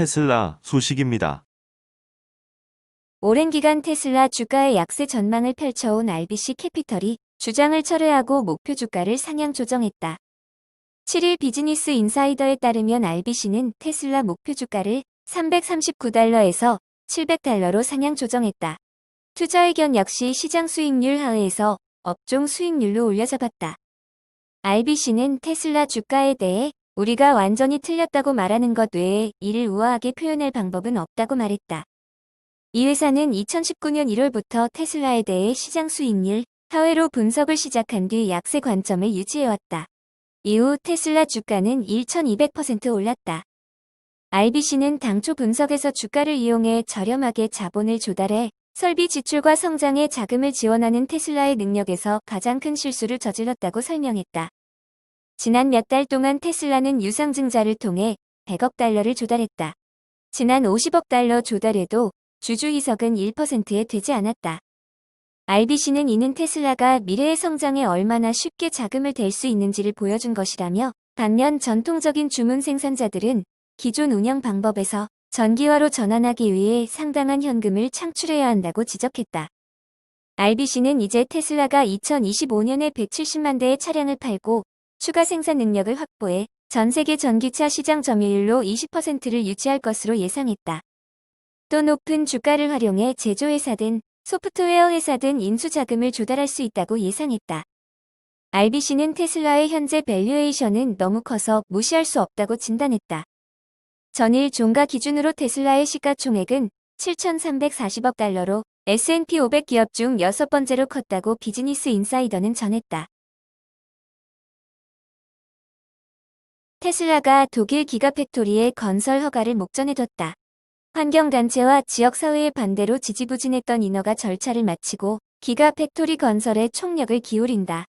테슬라 소식입니다. 오랜 기간 테슬라 주가의 약세 전망을 펼쳐온 RBC 캐피털이 주장을 철회하고 목표 주가를 상향 조정했다. 7일 비즈니스 인사이더에 따르면 RBC는 테슬라 목표 주가를 339달러에서 700달러로 상향 조정했다. 투자 의견 역시 시장 수익률 하회에서 업종 수익률로 올려잡았다. RBC는 테슬라 주가에 대해 우리가 완전히 틀렸다고 말하는 것 외에 이를 우아하게 표현할 방법은 없다고 말했다. 이 회사는 2019년 1월부터 테슬라에 대해 시장 수익률 하회로 분석을 시작한 뒤 약세 관점을 유지해왔다. 이후 테슬라 주가는 1,200% 올랐다. RBC는 당초 분석에서 주가를 이용해 저렴하게 자본을 조달해 설비 지출과 성장에 자금을 지원하는 테슬라의 능력에서 가장 큰 실수를 저질렀다고 설명했다. 지난 몇 달 동안 테슬라는 유상증자를 통해 100억 달러를 조달했다. 지난 50억 달러 조달에도 주주 이석은 1%에 되지 않았다. RBC는 이는 테슬라가 미래의 성장에 얼마나 쉽게 자금을 댈 수 있는지를 보여준 것이라며 반면 전통적인 주문 생산자들은 기존 운영 방법에서 전기화로 전환하기 위해 상당한 현금을 창출해야 한다고 지적했다. RBC는 이제 테슬라가 2025년에 170만 대의 차량을 팔고 추가 생산 능력을 확보해 전 세계 전기차 시장 점유율로 20%를 유지할 것으로 예상했다. 또 높은 주가를 활용해 제조회사든 소프트웨어 회사든 인수자금을 조달할 수 있다고 예상했다. RBC는 테슬라의 현재 밸류에이션은 너무 커서 무시할 수 없다고 진단했다. 전일 종가 기준으로 테슬라의 시가총액은 7,340억 달러로 S&P 500 기업 중 여섯 번째로 컸다고 비즈니스 인사이더는 전했다. 테슬라가 독일 기가팩토리의 건설 허가를 목전에 뒀다. 환경단체와 지역사회의 반대로 지지부진했던 인허가 절차를 마치고 기가팩토리 건설에 총력을 기울인다.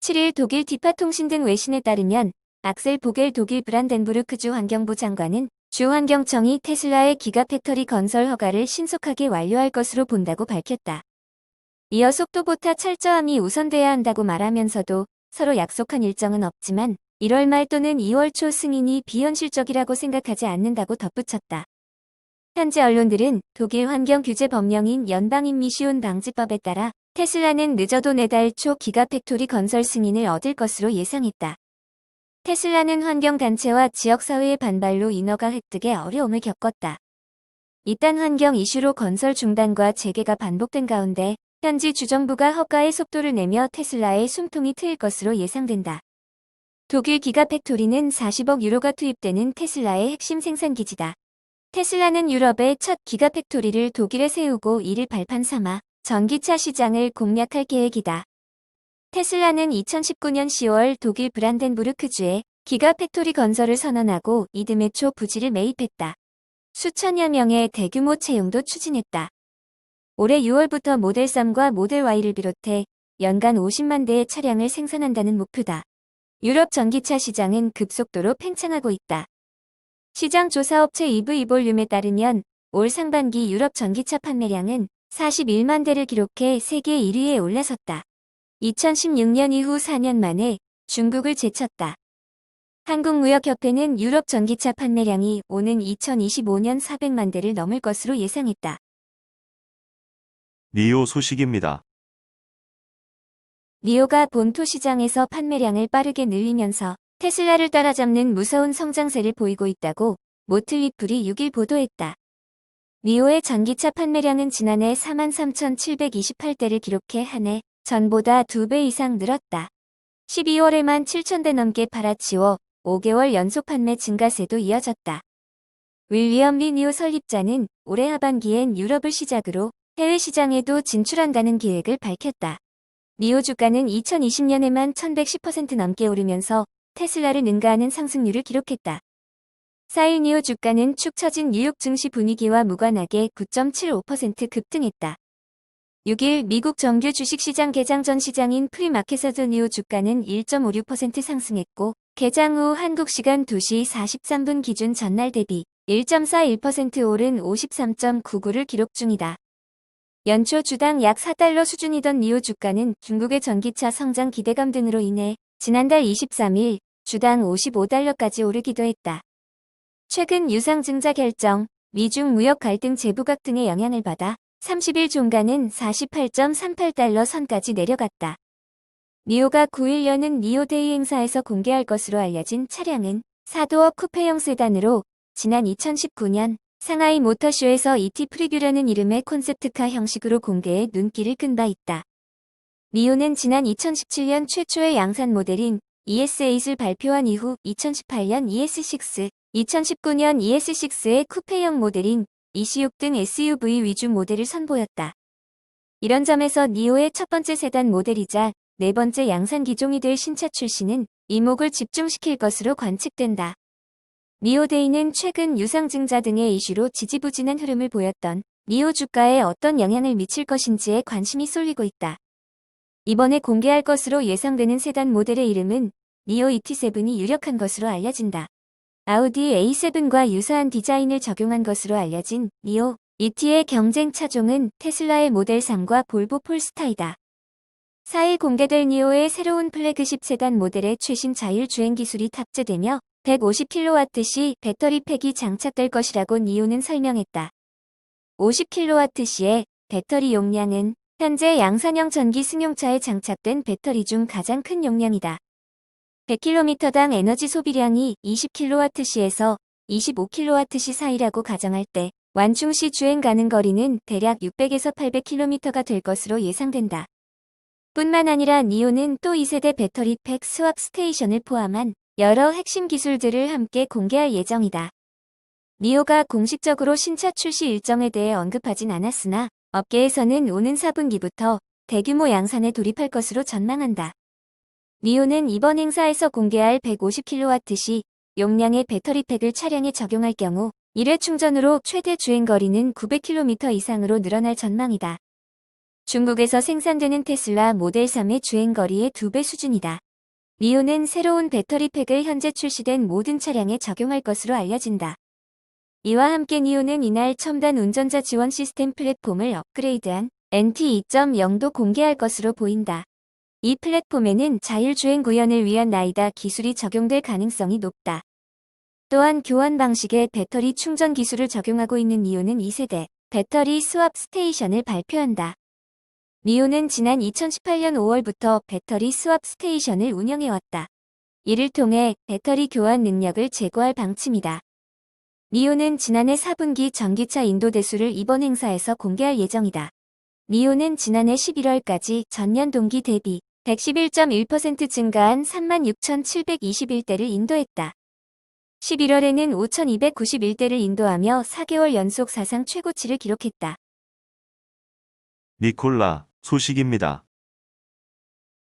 7일 독일 디파통신 등 외신에 따르면 악셀 보겔 독일 브란덴부르크주 환경부 장관은 주 환경청이 테슬라의 기가팩토리 건설 허가를 신속하게 완료할 것으로 본다고 밝혔다. 이어 속도보다 철저함이 우선돼야 한다고 말하면서도 서로 약속한 일정은 없지만 1월 말 또는 2월 초 승인이 비현실적이라고 생각하지 않는다고 덧붙였다. 현재 언론들은 독일 환경 규제 법령인 연방인미시온 방지법에 따라 테슬라는 늦어도 내달 초 기가 팩토리 건설 승인을 얻을 것으로 예상했다. 테슬라는 환경단체와 지역사회의 반발로 인허가 획득에 어려움을 겪었다. 이딴 환경 이슈로 건설 중단과 재개가 반복된 가운데 현지 주정부가 허가의 속도를 내며 테슬라의 숨통이 트일 것으로 예상된다. 독일 기가 팩토리는 40억 유로가 투입되는 테슬라의 핵심 생산기지다. 테슬라는 유럽의 첫 기가 팩토리를 독일에 세우고 이를 발판 삼아 전기차 시장을 공략할 계획이다. 테슬라는 2019년 10월 독일 브란덴부르크주에 기가 팩토리 건설을 선언하고 이듬해 초 부지를 매입했다. 수천여 명의 대규모 채용도 추진했다. 올해 6월부터 모델 3과 모델 Y를 비롯해 연간 50만 대의 차량을 생산한다는 목표다. 유럽 전기차 시장은 급속도로 팽창하고 있다. 시장 조사업체 EV볼륨에 따르면 올 상반기 유럽 전기차 판매량은 41만 대를 기록해 세계 1위에 올라섰다. 2016년 이후 4년 만에 중국을 제쳤다. 한국무역협회는 유럽 전기차 판매량이 오는 2025년 400만 대를 넘을 것으로 예상했다. 리오 소식입니다. 리오가 본토 시장에서 판매량을 빠르게 늘리면서 테슬라를 따라잡는 무서운 성장세를 보이고 있다고 모틀리플이 6일 보도했다. 리오의 전기차 판매량은 지난해 43,728대를 기록해 한 해 전보다 2배 이상 늘었다. 12월에만 7,000대 넘게 팔아치워 5개월 연속 판매 증가세도 이어졌다. 윌리엄 리니오 설립자는 올해 하반기엔 유럽을 시작으로 해외 시장에도 진출한다는 계획을 밝혔다. 리오 주가는 2020년에만 1110% 넘게 오르면서 테슬라를 능가하는 상승률을 기록했다. 4일 니오 주가는 축 처진 뉴욕 증시 분위기와 무관하게 9.75% 급등했다. 6일 미국 정규 주식시장 개장 전 시장인 프리마켓에서 니오 주가는 1.56% 상승했고 개장 후 한국 시간 2시 43분 기준 전날 대비 1.41% 오른 53.99를 기록 중이다. 연초 주당 약 4달러 수준이던 니오 주가는 중국의 전기차 성장 기대감 등으로 인해 지난달 23일 주당 55달러까지 오르기도 했다. 최근 유상증자 결정, 미중 무역 갈등 재부각 등의 영향을 받아 30일 종가는 48.38달러 선까지 내려갔다. 니오가 9일 여는 니오데이 행사에서 공개할 것으로 알려진 차량은 4도어 쿠페형 세단으로 지난 2019년 상하이 모터쇼에서 ET 프리뷰라는 이름의 콘셉트카 형식으로 공개해 눈길을 끈바 있다. 니오는 지난 2017년 최초의 양산 모델인 ES8을 발표한 이후 2018년 ES6, 2019년 ES6의 쿠페형 모델인 EC6 등 SUV 위주 모델을 선보였다. 이런 점에서 니오의 첫 번째 세단 모델이자 네 번째 양산 기종이 될 신차 출시는 이목을 집중시킬 것으로 관측된다. 니오데이는 최근 유상증자 등의 이슈로 지지부진한 흐름을 보였던 니오 주가에 어떤 영향을 미칠 것인지에 관심이 쏠리고 있다. 이번에 공개할 것으로 예상되는 세단 모델의 이름은 니오 ET7이 유력한 것으로 알려진다. 아우디 A7과 유사한 디자인을 적용한 것으로 알려진 니오 ET의 경쟁 차종은 테슬라의 모델 3과 볼보 폴스타이다. 4일 공개될 니오의 새로운 플래그십 세단 모델의 최신 자율주행 기술이 탑재되며 150kWh 배터리 팩이 장착될 것이라고 니오는 설명했다. 50kWh의 배터리 용량은 현재 양산형 전기 승용차에 장착된 배터리 중 가장 큰 용량이다. 100km당 에너지 소비량이 20kWh에서 25kWh 사이라고 가정할 때 완충 시 주행 가능 거리는 대략 600에서 800km가 될 것으로 예상된다. 뿐만 아니라 니오는 또 2세대 배터리 팩 스왑 스테이션을 포함한 여러 핵심 기술들을 함께 공개할 예정이다. 니오가 공식적으로 신차 출시 일정에 대해 언급하진 않았으나 업계에서는 오는 4분기부터 대규모 양산에 돌입할 것으로 전망한다. 니오는 이번 행사에서 공개할 150kWh 용량의 배터리 팩을 차량에 적용할 경우 1회 충전으로 최대 주행거리는 900km 이상으로 늘어날 전망이다. 중국에서 생산되는 테슬라 모델 3의 주행거리의 2배 수준이다. 니오는 새로운 배터리 팩을 현재 출시된 모든 차량에 적용할 것으로 알려진다. 이와 함께 니오는 이날 첨단 운전자 지원 시스템 플랫폼을 업그레이드한 NT 2.0도 공개할 것으로 보인다. 이 플랫폼에는 자율주행 구현을 위한 라이다 기술이 적용될 가능성이 높다. 또한 교환 방식의 배터리 충전 기술을 적용하고 있는 니오는 2세대 배터리 스왑 스테이션을 발표한다. 니오는 지난 2018년 5월부터 배터리 스왑 스테이션을 운영해왔다. 이를 통해 배터리 교환 능력을 제고할 방침이다. 니오는 지난해 4분기 전기차 인도 대수를 이번 행사에서 공개할 예정이다. 니오는 지난해 11월까지 전년 동기 대비 111.1% 증가한 36,721대를 인도했다. 11월에는 5,291대를 인도하며 4개월 연속 사상 최고치를 기록했다. 니콜라, 소식입니다.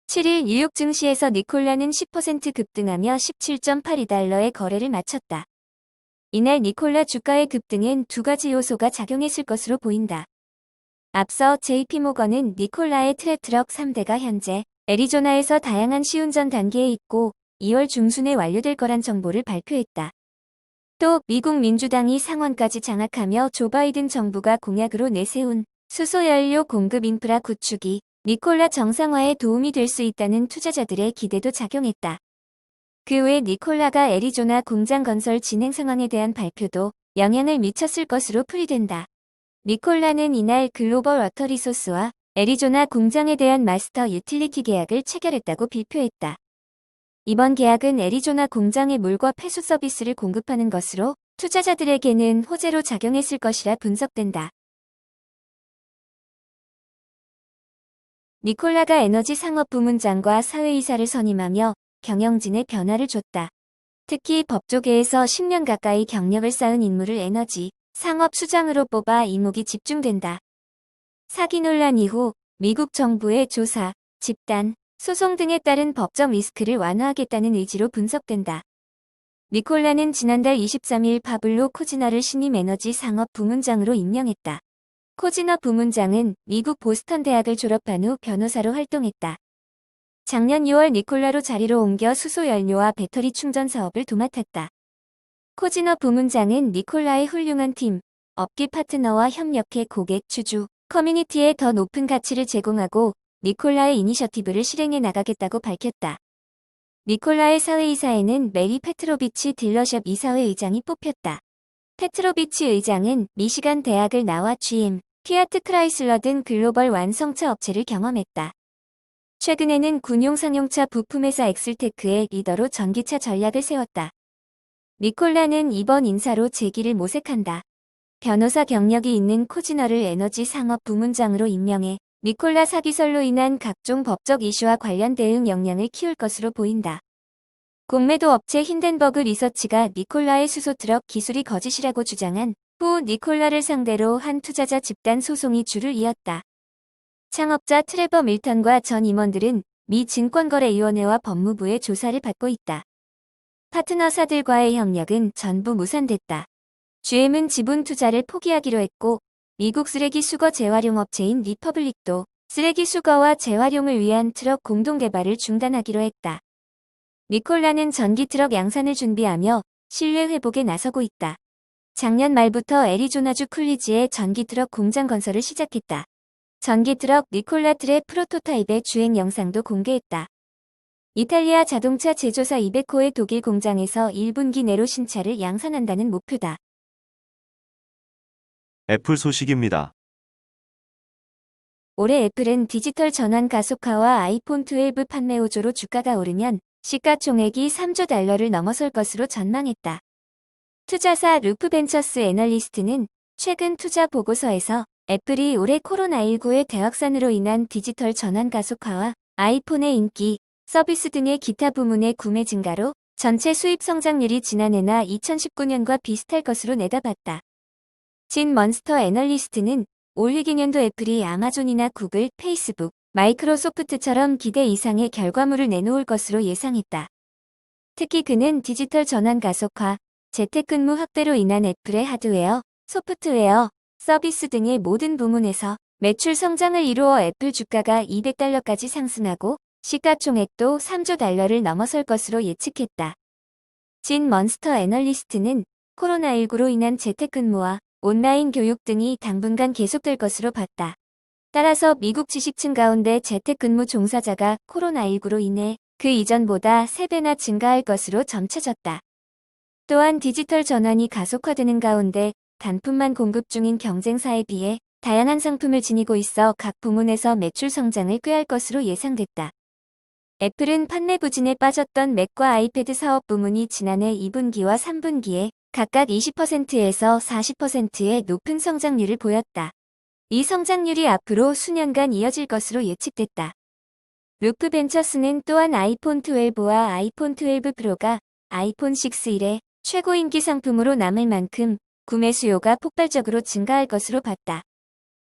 7일 뉴욕 증시에서 니콜라는 10% 급등하며 17.82달러의 거래를 마쳤다. 이날 니콜라 주가의 급등엔 두 가지 요소가 작용했을 것으로 보인다. 앞서 JP모건은 니콜라의 트랙트럭 3대가 현재 애리조나에서 다양한 시운전 단계에 있고 2월 중순에 완료될 거란 정보를 발표했다. 또 미국 민주당이 상원까지 장악하며 조 바이든 정부가 공약으로 내세운 수소연료 공급 인프라 구축이 니콜라 정상화에 도움이 될 수 있다는 투자자들의 기대도 작용했다. 그 외 니콜라가 애리조나 공장 건설 진행 상황에 대한 발표도 영향을 미쳤을 것으로 풀이된다. 니콜라는 이날 글로벌 워터리소스와 애리조나 공장에 대한 마스터 유틸리티 계약을 체결했다고 발표했다. 이번 계약은 애리조나 공장의 물과 폐수 서비스를 공급하는 것으로 투자자들에게는 호재로 작용했을 것이라 분석된다. 니콜라가 에너지 상업 부문장과 사회이사를 선임하며 경영진의 변화를 줬다. 특히 법조계에서 10년 가까이 경력을 쌓은 인물을 에너지 상업 수장으로 뽑아 이목이 집중된다. 사기 논란 이후 미국 정부의 조사, 집단, 소송 등에 따른 법적 리스크를 완화하겠다는 의지로 분석된다. 니콜라는 지난달 23일 파블로 코지너를 신임 에너지 상업 부문장으로 임명했다. 코지너 부문장은 미국 보스턴 대학을 졸업한 후 변호사로 활동했다. 작년 6월 니콜라로 자리로 옮겨 수소 연료와 배터리 충전 사업을 도맡았다. 코지너 부문장은 니콜라의 훌륭한 팀, 업계 파트너와 협력해 고객 주주, 커뮤니티에 더 높은 가치를 제공하고 니콜라의 이니셔티브를 실행해 나가겠다고 밝혔다. 니콜라의 사회이사에는 메리 페트로비치 딜러샵 이사회 의장이 뽑혔다. 페트로비치 의장은 미시간 대학을 나와 GM, 피아트 크라이슬러 등 글로벌 완성차 업체를 경험했다. 최근에는 군용 상용차 부품회사 엑슬테크의 리더로 전기차 전략을 세웠다. 니콜라는 이번 인사로 재기를 모색한다. 변호사 경력이 있는 코지너를 에너지 상업 부문장으로 임명해 니콜라 사기설로 인한 각종 법적 이슈와 관련 대응 역량을 키울 것으로 보인다. 공매도 업체 힌덴버그 리서치가 니콜라의 수소 트럭 기술이 거짓이라고 주장한 후 니콜라를 상대로 한 투자자 집단 소송이 줄을 이었다. 창업자 트레버 밀턴과 전 임원들은 미 증권거래위원회와 법무부의 조사를 받고 있다. 파트너사들과의 협력은 전부 무산됐다. GM은 지분 투자를 포기하기로 했고 미국 쓰레기 수거 재활용 업체인 리퍼블릭도 쓰레기 수거와 재활용을 위한 트럭 공동 개발을 중단하기로 했다. 니콜라는 전기 트럭 양산을 준비하며 신뢰 회복에 나서고 있다. 작년 말부터 애리조나주 쿨리지에 전기 트럭 공장 건설을 시작했다. 전기 트럭 니콜라 트의 프로토타입의 주행 영상도 공개했다. 이탈리아 자동차 제조사 이베코의 독일 공장에서 1분기 내로 신차를 양산한다는 목표다. 애플 소식입니다. 올해 애플은 디지털 전환 가속화와 아이폰 12 판매 호조로 주가가 오르면 시가총액이 3조 달러를 넘어설 것으로 전망했다. 투자사 루프벤처스 애널리스트는 최근 투자 보고서에서 애플이 올해 코로나19의 대확산으로 인한 디지털 전환 가속화와 아이폰의 인기, 서비스 등의 기타 부문의 구매 증가로 전체 수입 성장률이 지난해나 2019년과 비슷할 것으로 내다봤다. 진 먼스터 애널리스트는 올 회계년도 애플이 아마존이나 구글, 페이스북, 마이크로소프트처럼 기대 이상의 결과물을 내놓을 것으로 예상했다. 특히 그는 디지털 전환 가속화, 재택근무 확대로 인한 애플의 하드웨어, 소프트웨어, 서비스 등의 모든 부문에서 매출 성장을 이루어 애플 주가가 200달러까지 상승하고 시가총액도 3조 달러를 넘어설 것으로 예측했다. 진 먼스터 애널리스트는 코로나19로 인한 재택근무와 온라인 교육 등이 당분간 계속될 것으로 봤다. 따라서 미국 지식층 가운데 재택근무 종사자가 코로나19로 인해 그 이전보다 3배나 증가할 것으로 점쳐졌다. 또한 디지털 전환이 가속화되는 가운데 단품만 공급 중인 경쟁사에 비해 다양한 상품을 지니고 있어 각 부문에서 매출 성장을 꾀할 것으로 예상됐다. 애플은 판매 부진에 빠졌던 맥과 아이패드 사업 부문이 지난해 2분기와 3분기에 각각 20%에서 40%의 높은 성장률을 보였다. 이 성장률이 앞으로 수년간 이어질 것으로 예측됐다. 루프 벤처스는 또한 아이폰 12와 아이폰 12 프로가 아이폰 6 이래 최고 인기 상품으로 남을 만큼 구매 수요가 폭발적으로 증가할 것으로 봤다.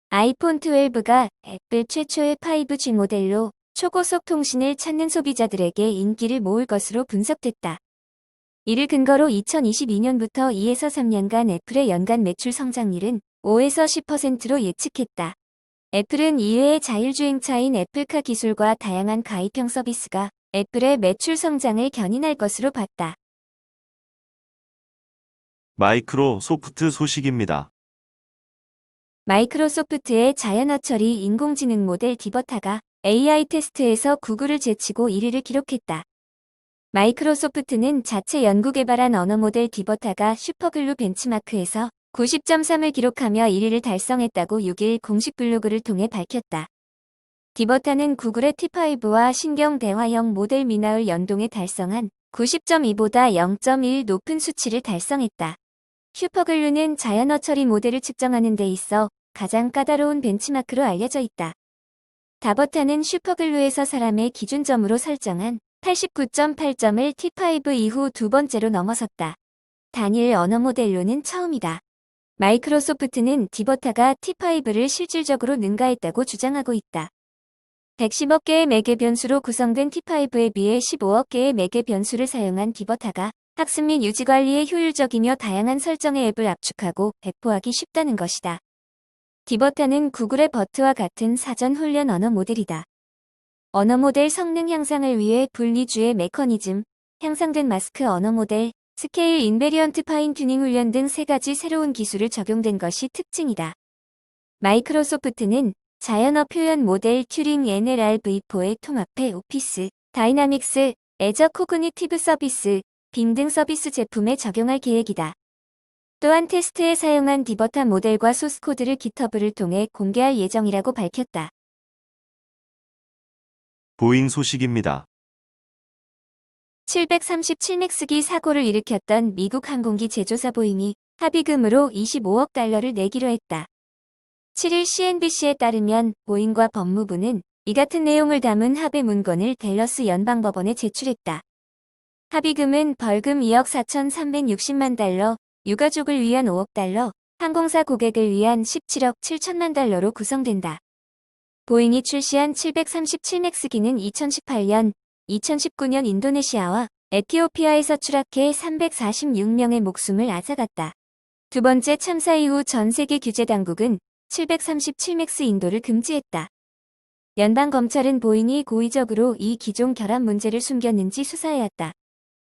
아이폰 12가 애플 최초의 5G 모델로 초고속 통신을 찾는 소비자들에게 인기를 모을 것으로 분석됐다. 이를 근거로 2022년부터 2에서 3년간 애플의 연간 매출 성장률은 5에서 10%로 예측했다. 애플은 이외의 자율주행차인 애플카 기술과 다양한 가입형 서비스가 애플의 매출 성장을 견인할 것으로 봤다. 마이크로 소프트 소식입니다. 마이크로소프트의 자연어 처리 인공지능 모델 디버타가 AI 테스트에서 구글을 제치고 1위를 기록했다. 마이크로소프트는 자체 연구 개발한 언어 모델 디버타가 슈퍼글루 벤치마크에서 90.3을 기록하며 1위를 달성했다고 6일 공식 블로그를 통해 밝혔다. 디버타는 구글의 T5와 신경 대화형 모델 미나을 연동에 달성한 90.2보다 0.1 높은 수치를 달성했다. 슈퍼글루는 자연어 처리 모델을 측정하는 데 있어 가장 까다로운 벤치마크로 알려져 있다. 다버타는 슈퍼글루에서 사람의 기준점으로 설정한 89.8점을 T5 이후 두 번째로 넘어섰다. 단일 언어 모델로는 처음이다. 마이크로소프트는 디버타가 T5를 실질적으로 능가했다고 주장하고 있다. 110억 개의 매개 변수로 구성된 T5에 비해 15억 개의 매개 변수를 사용한 디버타가 학습 및 유지 관리에 효율적이며 다양한 설정의 앱을 압축하고 배포하기 쉽다는 것이다. 디버타는 구글의 버트와 같은 사전 훈련 언어 모델이다. 언어 모델 성능 향상을 위해 분리주의 메커니즘, 향상된 마스크 언어 모델, 스케일 인베리언트 파인 튜닝 훈련 등 세 가지 새로운 기술을 적용된 것이 특징이다. 마이크로소프트는 자연어 표현 모델 튜링 NLRv4의 통합해 오피스, 다이나믹스, 애저 코그니티브 서비스, 빔등 서비스 제품에 적용할 계획이다. 또한 테스트에 사용한 디버타 모델과 소스코드를 기터브를 통해 공개할 예정이라고 밝혔다. 보잉 소식입니다. 737맥스기 사고를 일으켰던 미국 항공기 제조사 보잉이 합의금으로 25억 달러를 내기로 했다. 7일 CNBC에 따르면 보잉과 법무부는 이 같은 내용을 담은 합의 문건을 댈러스 연방법원에 제출했다. 합의금은 벌금 2억 4,360만 달러, 유가족을 위한 5억 달러, 항공사 고객을 위한 17억 7천만 달러로 구성된다. 보잉이 출시한 737맥스기는 2018년 2019년 인도네시아와 에티오피아에서 추락해 346명의 목숨을 앗아갔다. 두 번째 참사 이후 전 세계 규제 당국은 737맥스 인도를 금지했다. 연방검찰은 보잉이 고의적으로 이 기종 결함 문제를 숨겼는지 수사해왔다.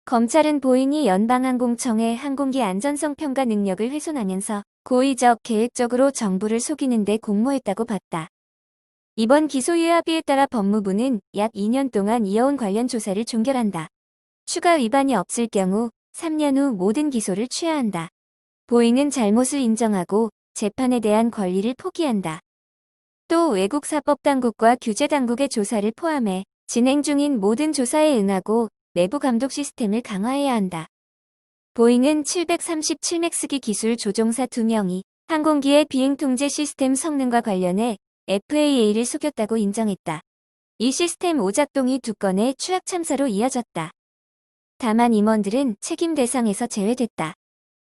검찰은 보잉이 연방항공청의 항공기 안전성 평가 능력을 훼손하면서 고의적 계획적으로 정부를 속이는 데 공모했다고 봤다. 이번 기소유예 합의에 따라 법무부는 약 2년 동안 이어온 관련 조사를 종결한다. 추가 위반이 없을 경우 3년 후 모든 기소를 취하한다. 보잉은 잘못을 인정하고 재판에 대한 권리를 포기한다. 또 외국 사법당국과 규제당국의 조사를 포함해 진행 중인 모든 조사에 응하고 내부 감독 시스템을 강화해야 한다. 보잉은 737 맥스기 기술 조종사 2명이 항공기의 비행 통제 시스템 성능과 관련해 FAA를 속였다고 인정했다. 이 시스템 오작동이 두 건의 추락 참사로 이어졌다. 다만 임원들은 책임 대상에서 제외됐다.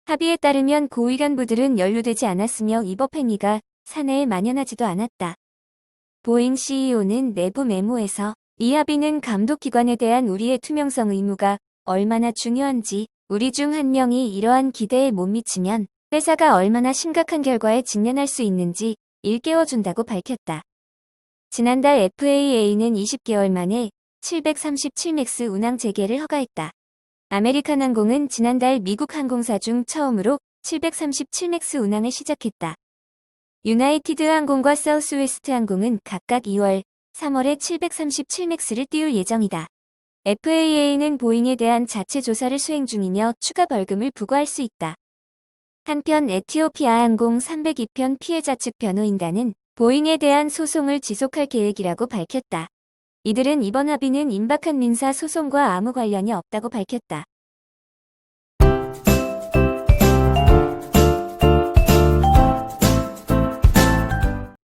합의에 따르면 고위 간부들은 연루되지 않았으며 이법 행위가 사내에 만연하지도 않았다. 보잉 CEO는 내부 메모에서 이 합의는 감독기관에 대한 우리의 투명성 의무가 얼마나 중요한지 우리 중 한 명이 이러한 기대에 못 미치면 회사가 얼마나 심각한 결과에 직면할 수 있는지 일깨워준다고 밝혔다. 지난달 FAA는 20개월 만에 737맥스 운항 재개를 허가했다. 아메리칸 항공은 지난달 미국 항공사 중 처음으로 737맥스 운항을 시작했다. 유나이티드 항공과 사우스웨스트 항공은 각각 2월, 3월에 737맥스를 띄울 예정이다. FAA는 보잉에 대한 자체 조사를 수행 중이며 추가 벌금을 부과할 수 있다. 한편 에티오피아 항공 302편 피해자 측 변호인단은 보잉에 대한 소송을 지속할 계획이라고 밝혔다. 이들은 이번 합의는 임박한 민사 소송과 아무 관련이 없다고 밝혔다.